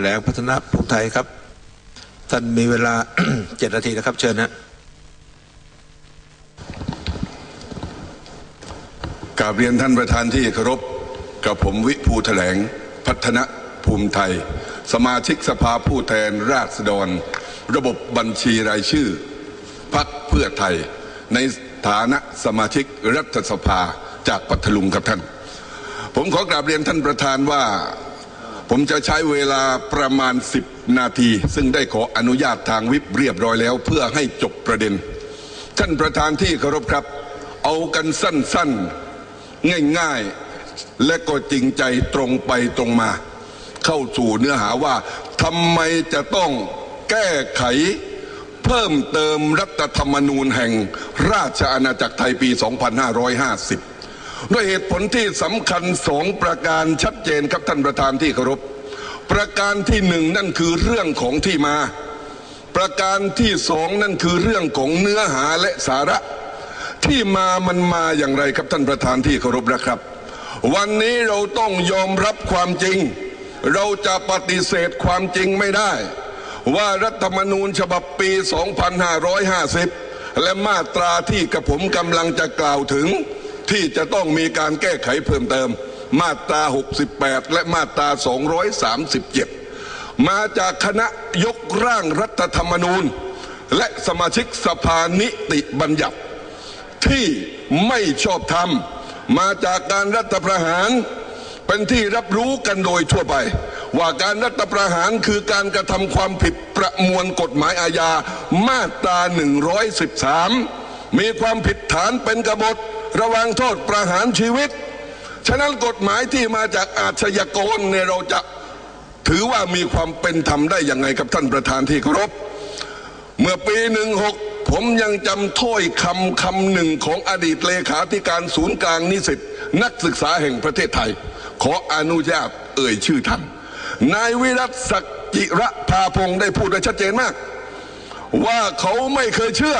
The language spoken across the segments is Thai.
แหลงพัฒนาภูมิไทยครับ ท่านมีเวลาเจ็ดนาทีนะครับ เชิญนะกราบเรียนท่านประธานที่เคารพกับผมวิภูแถลงพัฒนาภูมิไทย สมาชิกสภาผู้แทนราษฎร ระบบบัญชีรายชื่อพักเพื่อไทย ในฐานะสมาชิกรัฐสภาจากปัทลุงครับท่าน ผมขอกราบเรียนท่านประธานว่า ผมจะใช้เวลาประมาณ 10 นาที ซึ่งได้ขออนุญาตทางวิปเรียบร้อยแล้วเพื่อให้จบประเด็น ท่านประธานที่เคารพครับ เอากันสั้นๆ ง่ายๆ และก็จริงใจตรงไปตรงมา เข้าสู่เนื้อหาว่าทำไมจะต้องแก้ไขเพิ่มเติมรัฐธรรมนูญแห่งราชอาณาจักรไทยปี 2550 ด้วยเหตุผลที่สำคัญสองประการชัดเจนครับท่านประธานที่เคารพ ประการที่หนึ่งนั่นคือเรื่องของที่มา ประการที่สองนั่นคือเรื่องของเนื้อหาและสาระ ที่มามันมาอย่างไรครับท่านประธานที่เคารพนะครับ วันนี้เราต้องยอมรับความจริง เราจะปฏิเสธความจริงไม่ได้ ว่ารัฐธรรมนูญฉบับปี 2550 และมาตราที่กระผมกำลังจะกล่าวถึง ที่จะต้องมีการแก้ไขเพิ่มเติม มาตรา 68 และมาตรา 237 มาจากคณะยกร่างรัฐธรรมนูญ และสมาชิกสภานิติบัญญัติ ที่ไม่ชอบธรรม มาจากการรัฐประหารเป็นที่รับรู้กันโดยทั่วไป ว่าการรัฐประหารคือการกระทำความผิดประมวลกฎหมายอาญามาตรา 113 มีความผิดฐานเป็นกบฏระวังโทษประหารชีวิต ฉะนั้นกฎหมายที่มาจากอาชญากรเนี่ยเราจะถือว่ามีความเป็นธรรมได้ยังไงกับท่านประธานที่เคารพ เมื่อปีหนึ่งหกผมยังจำถ้อยคำคำหนึ่งของอดีตเลขาธิการศูนย์กลางนิสิตนักศึกษาแห่งประเทศไทย ขออนุญาตเอ่ยชื่อท่านนายวิรัตศักดิ์จิระภาพงศ์ได้พูดไว้ชัดเจนมาก ว่าเขาไม่เคยเชื่อ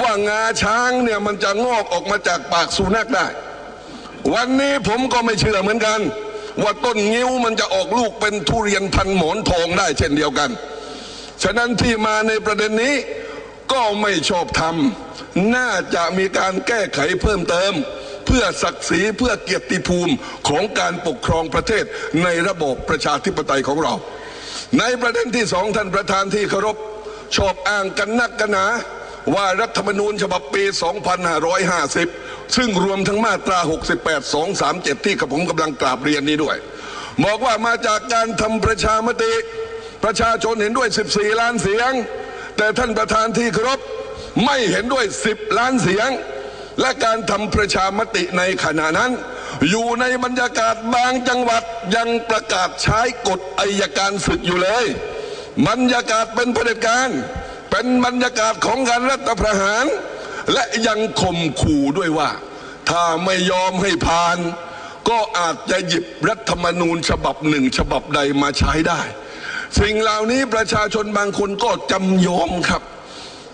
ว่างาช้างเนี่ยมันจะงอกออกมาจากปากสุนัขได้ วันนี้ผมก็ไม่เชื่อเหมือนกัน ว่าต้นงิ้วมันจะออกลูกเป็นทุเรียนพันหมอนทองได้เช่นเดียวกัน ฉะนั้นที่มาในประเด็นนี้ก็ไม่ชอบธรรมน่าจะมีการแก้ไขเพิ่มเติม เพื่อศักดิ์ศรีเพื่อเกียรติภูมิของการปกครองประเทศในระบบประชาธิปไตยของเรา ในประเด็นที่สองท่านประธานที่เคารพชอบอ้างกันนักกันหนาว่ารัฐธรรมนูญฉบับปี 2550 ซึ่งรวมทั้งมาตรา 68 237 ที่กับผมกำลังกราบเรียนนี้ด้วย บอกว่ามาจากการทำประชามติ ประชาชนเห็นด้วย 14 ล้านเสียง แต่ท่านประธานที่เคารพไม่เห็นด้วย 10 ล้านเสียง และการทำประชามติในขณะนั้น อยู่ในบรรยากาศบางจังหวัดยังประกาศใช้กฎอายการศึกอยู่เลย บรรยากาศเป็นเผด็จการ เป็นบรรยากาศของการรัฐประหาร และยังข่มขู่ด้วยว่า ถ้าไม่ยอมให้ผ่าน ก็อาจจะหยิบรัฐธรรมนูญฉบับหนึ่งฉบับใดมาใช้ได้ สิ่งเหล่านี้ประชาชนบางคนก็จำยอมครับ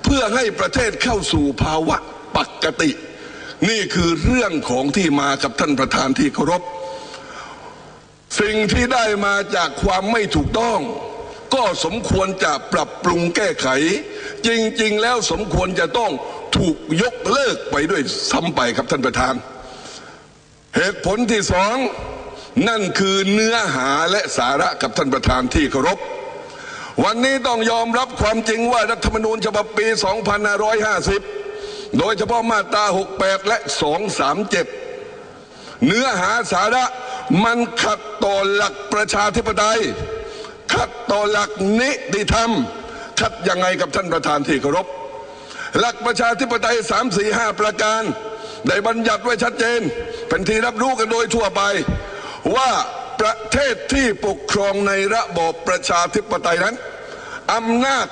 เพื่อให้ประเทศเข้าสู่ภาวะปกติ นี่คือเรื่องของที่มากับท่านประธานที่เคารพสิ่งที่ได้มาจากความไม่ถูกต้อง ก็สมควรจะปรับปรุงแก้ไข จริง ๆ แล้วสมควรจะต้อง ถูกยกเลิกไปด้วยซ้ำไปครับท่านประธาน เหตุผลที่สองนั่นคือเนื้อหาและสาระกับท่านประธานที่เคารพ วันนี้ต้องยอมรับความจริงว่ารัฐธรรมนูญฉบับปี 2550 โดยเฉพาะมาตรา 68 และ 237 เนื้อหาสาระมันขัดต่อหลักประชาธิปไตย ขัดต่อหลักนิติธรรม ขัดยังไงกับท่านประธานที่เคารพ หลักประชาธิปไตย3 4 5ประการได้บัญญัติไว้ชัดเจน เป็นที่รับรู้กันโดยทั่วไป ว่าประเทศที่ปกครองในระบอบประชาธิปไตยนั้นอำนาจ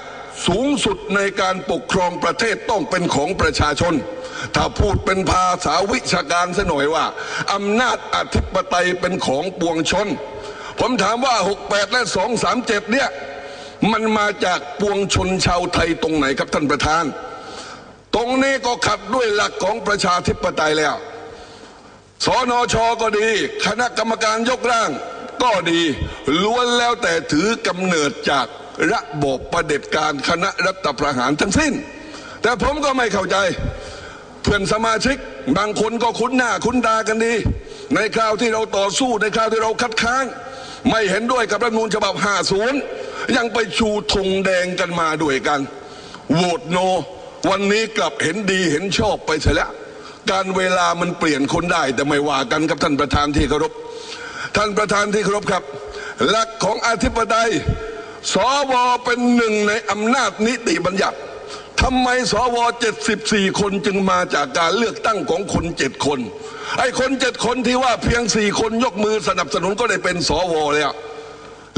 สูงสุดในการปกครองประเทศต้องเป็นของประชาชน ถ้าพูดเป็นภาษาวิชาการซะหน่อยว่าอำนาจอธิปไตยเป็นของปวงชน ผมถามว่า 68 และ 237 เนี่ย มันมาจากปวงชนชาวไทยตรงไหนครับท่านประธาน ตรงนี้ก็ขัดด้วยหลักของประชาธิปไตยแล้ว สนชก็ดี คณะกรรมการยกร่าง ก็ดีล้วนแล้วแต่ถือกำเนิดจากระบบประเด็จการคณะรัฐประหารทั้งสิ้น แต่ผมก็ไม่เข้าใจ เพื่อนสมาชิก บางคนก็คุ้นหน้าคุ้นตากันดี ในคราวที่เราต่อสู้ในคราวที่เราคัดค้านไม่เห็นด้วยกับรัฐมนูญฉบับ 50 ยังไปชูธงแดงกันมาด้วยกันโหวตโน วันนี้กลับเห็นดีเห็นชอบไปเสียแล้วการเวลามันเปลี่ยนคนได้แต่ไม่ว่ากันครับท่านประธานที่เคารพ ท่านประธานที่เคารพครับ หลักของอธิปไตยสวเป็นหนึ่งในอำนาจนิติบัญญัติทำไมสว74 คนจึงมาจากการเลือกตั้งของคนเจ็ดคน ไอ้คนเจ็ดคนที่ว่าเพียงสี่คนยกมือสนับสนุนก็ได้เป็นสวแล้ว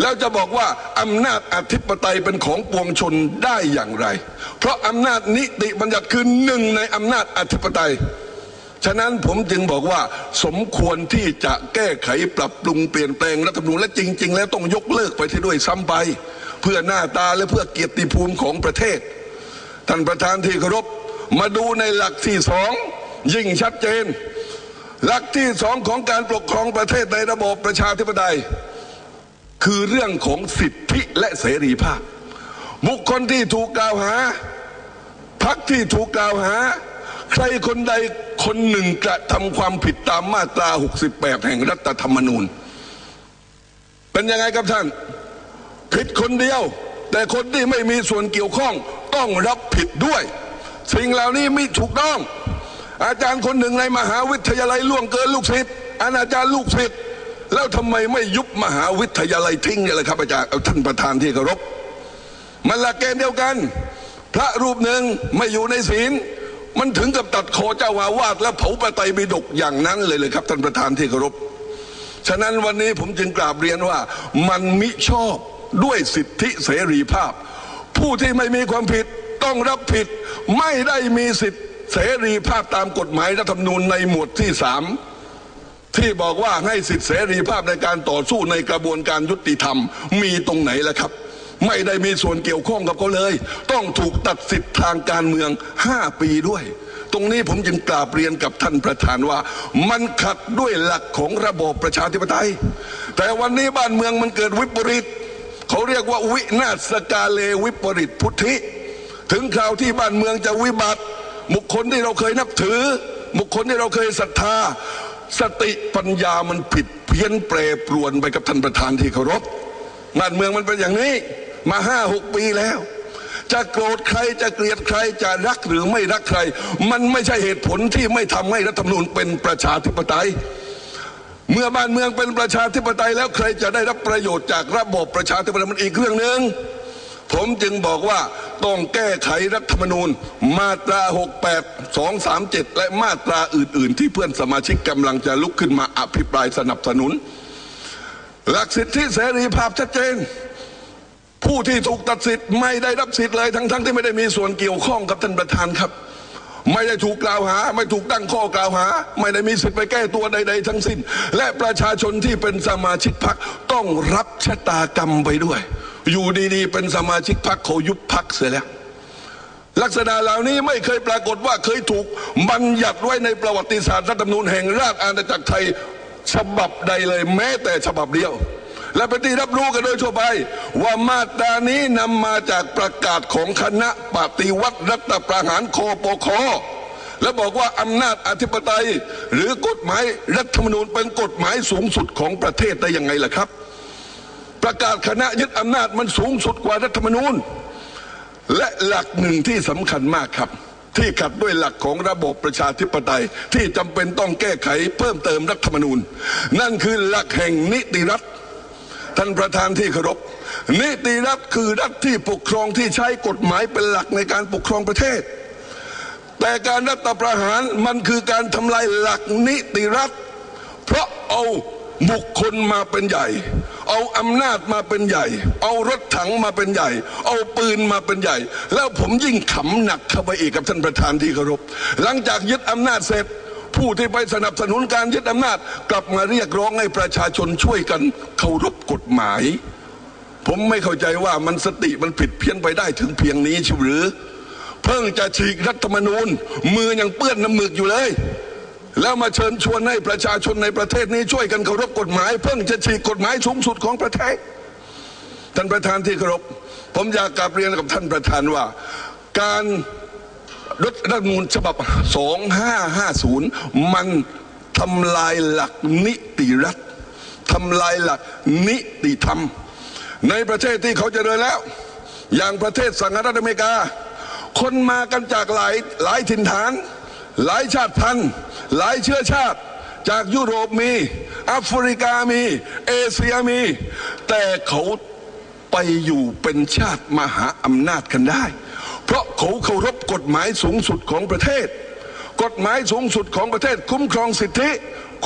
แล้วจะบอกว่าอำนาจอธิปไตยเป็นของปวงชนได้อย่างไร เพราะอำนาจนิติบัญญัติคือหนึ่งในอำนาจอธิปไตย ฉะนั้นผมจึงบอกว่า สมควรที่จะแก้ไขปรับปรุงเปลี่ยนแปลงรัฐธรรมนูญและจริง ๆ แล้วต้องยกเลิกไปที่ด้วยซ้ำไป เพื่อหน้าตาและเพื่อเกียรติภูมิของประเทศ ท่านประธานที่เคารพมาดูในหลักที่สองยิ่งชัดเจน หลักที่สองของการปกครองประเทศในระบบประชาธิปไตย คือเรื่องของสิทธิและเสรีภาพ บุคคลที่ถูกกล่าวหาพักที่ถูกกล่าวหา ใครคนใดคนหนึ่งกระทำความผิดตามมาตรา 68 แห่งรัฐธรรมนูญ เป็นยังไงครับท่าน ผิดคนเดียว แต่คนที่ไม่มีส่วนเกี่ยวข้องต้องรับผิดด้วย สิ่งเหล่านี้ไม่ถูกต้อง อาจารย์คนหนึ่งในมหาวิทยาลัยล่วงเกินลูกศิษย์อาจารย์ลูกศิษย์ แล้วทำไมไม่ยุบมหาวิทยาลัยทิ้งเลยครับอาจารย์เอาท่านประธานที่เคารพมันหลักเกณฑ์เดียวกัน พระรูปหนึ่งไม่อยู่ในศีล มันถึงกับตัดคอเจ้าอาวาสและเผาปะไตยบิดกอย่างนั้นเลยเลยครับท่านประธานที่เคารพฉะนั้นวันนี้ผมจึงกราบเรียนว่ามันมิชอบด้วยสิทธิเสรีภาพ ผู้ที่ไม่มีความผิดต้องรับผิดไม่ได้มีสิทธิเสรีภาพตามกฎหมายรัฐธรรมนูญในหมวดที่สาม ที่บอกว่าให้สิทธิเสรีภาพในการต่อสู้ในกระบวนการยุติธรรม มีตรงไหนล่ะครับ ไม่ได้มีส่วนเกี่ยวข้องกับเขาเลย ต้องถูกตัดสิทธิ์ทางการเมือง 5 ปีด้วย ตรงนี้ผมจึงกราบเรียนกับท่านประธานว่า มันขัดด้วยหลักของระบอบประชาธิปไตย แต่วันนี้บ้านเมืองมันเกิดวิปริตเขาเรียกว่าวินาศกาเลวิปริตพุทธิ ถึงคราวที่บ้านเมืองจะวิบัติบุคคลที่เราเคยนับถือ บุคคลที่เราเคยศรัทธา สติปัญญามันผิดเพี้ยนแปรปรวนไปกับท่านประธานที่เคารพบ้านเมืองมันเป็นอย่างนี้มาห้าหกปีแล้ว จะโกรธใครจะเกลียดใครจะรักหรือไม่รักใคร มันไม่ใช่เหตุผลที่ไม่ทำให้รัฐธรรมนูญเป็นประชาธิปไตย เมื่อบ้านเมืองเป็นประชาธิปไตยแล้วใครจะได้รับประโยชน์จากระบบประชาธิปไตยมันอีกเรื่องหนึ่ง ผมจึงบอกว่าต้องแก้ไขรัฐธรรมนูญมาตรา 68 237 และมาตราอื่น ๆ ที่เพื่อนสมาชิกกำลังจะลุกขึ้นมาอภิปรายสนับสนุน หลักสิทธิเสรีภาพชัดเจน ผู้ที่ถูกตัดสิทธิ์ไม่ได้รับสิทธิ์เลยทั้งๆที่ไม่ได้มีส่วนเกี่ยวข้องกับท่านประธานครับ ไม่ได้ถูกกล่าวหา ไม่ถูกตั้งข้อกล่าวหา ไม่ได้มีสิทธิ์ไปแก้ตัวใด ๆ ทั้งสิ้น และประชาชนที่เป็นสมาชิกพรรคต้องรับชะตากรรมไปด้วย อยู่ดีๆ เป็นสมาชิกพรรคเขายุบพรรคเสียแล้ว ลักษณะเหล่านี้ไม่เคยปรากฏว่าเคยถูกบัญญัติไว้ในประวัติศาสตร์รัฐธรรมนูญแห่งราชอาณาจักรไทยฉบับใดเลยแม้แต่ฉบับเดียว และเป็นที่รับรู้กันโดยทั่วไป ว่ามาตรานี้นำมาจากประกาศของคณะปฏิวัติรัฐประหารคอปคและบอกว่าอำนาจอธิปไตย หรือกฎหมายรัฐธรรมนูญเป็นกฎหมายสูงสุดของประเทศได้ยังไงล่ะครับ ประกาศคณะยึดอำนาจมันสูงสุดกว่ารัฐธรรมนูญ และหลักหนึ่งที่สำคัญมากครับ ที่ขัดด้วยหลักของระบบประชาธิปไตย ที่จำเป็นต้องแก้ไขเพิ่มเติมรัฐธรรมนูญ นั่นคือหลักแห่งนิติรัฐ ท่านประธานที่เคารพนิติรัฐคือรัฐที่ปกครองที่ใช้กฎหมายเป็นหลักในการปกครองประเทศ แต่การรัฐประหารมันคือการทำลายหลักนิติรัฐ เพราะเอาบุคคลมาเป็นใหญ่ เอาอำนาจมาเป็นใหญ่ เอารถถังมาเป็นใหญ่ เอาปืนมาเป็นใหญ่ แล้วผมยิ่งขำหนักเข้าไปอีกกับท่านประธานที่เคารพหลังจากยึดอำนาจเสร็จผู้ที่ไปสนับสนุนการยึดอำนาจ กลับมาเรียกร้องให้ประชาชนช่วยกันเคารพกฎหมาย ผมไม่เข้าใจว่ามันสติมันผิดเพี้ยนไปได้ถึงเพียงนี้ชิวหรือ เพิ่งจะฉีกรัฐธรรมนูญ มือยังเปื้อนน้ำหมึกอยู่เลย แล้วมาเชิญชวนให้ประชาชนในประเทศนี้ช่วยกันเคารพกฎหมาย เพิ่งจะฉีกกฎหมายสูงสุดของประเทศท่านประธานที่เคารพผมอยากกลับเรียนกับท่านประธานว่า การรัฐธรรมนูญฉบับ 2550 มันทำลายหลักนิติรัฐทำลายหลักนิติธรรม ในประเทศที่เขาจเจริญแล้ว อย่างประเทศสหรัฐอเมริกา คนมากันจากหลายหลายถิ่นฐาน หลายชาติพันธุ์หลายเชื้อชาติ จากยุโรปมีแอฟริกามี เอเชียมี แต่เขาไปอยู่เป็นชาติมหาอำนาจกันได้ เพราะเขาเคารพกฎหมายสูงสุดของประเทศ กฎหมายสูงสุดของประเทศ คุ้มครองสิทธิ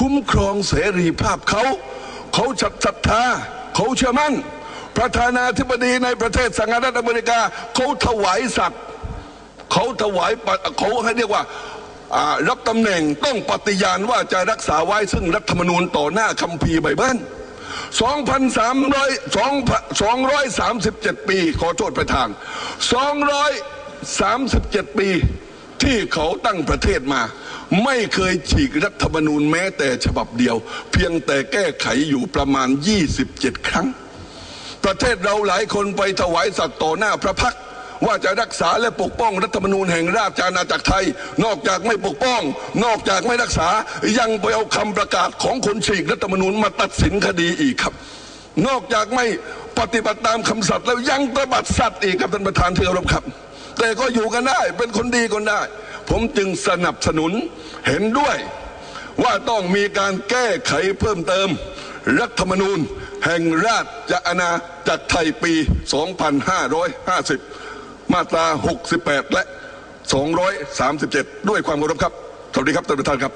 คุ้มครองเสรีภาพเขา เขาฉัดศรัทธา เขาเชื่อมั่น ประธานาธิบดีในประเทศสหรัฐอเมริกา เขาถวายสัตว์เขาถวายเขาให้เรียกว่า รับตำแหน่งต้องปฏิญาณว่าจะรักษาไว้ซึ่งรัฐธรรมนูญต่อหน้าคัมภีร์ไบเบิล2,300 237 ปี ขอโทษประธาน 237 ปีที่เขาตั้งประเทศมา ไม่เคยฉีกรัฐธรรมนูญแม้แต่ฉบับเดียว เพียงแต่แก้ไขอยู่ประมาณ 27 ครั้ง ประเทศเราหลายคนไปถวายสัตว์ต่อหน้าพระพัก ว่าจะรักษาและปกป้องรัฐธรรมนูญแห่งราชอาณาจักรไทย นอกจากไม่ปกป้อง นอกจากไม่รักษายังไปเอาคำประกาศของคนฉีกรัฐธรรมนูญมาตัดสินคดีอีกครับ นอกจากไม่ปฏิบัติตามคำสัตย์แล้วยังตบัดสัตว์อีกครับท่านประธานที่เคารพครับ แต่ก็อยู่กันได้เป็นคนดีกันได้ ผมจึงสนับสนุนเห็นด้วยว่าต้องมีการแก้ไขเพิ่มเติม รัฐธรรมนูญ แห่งราชอาณาจักรไทยปี 2550 มาตรา 68 และ 237 ด้วยความเคารพครับ สวัสดีครับท่านประธานครับ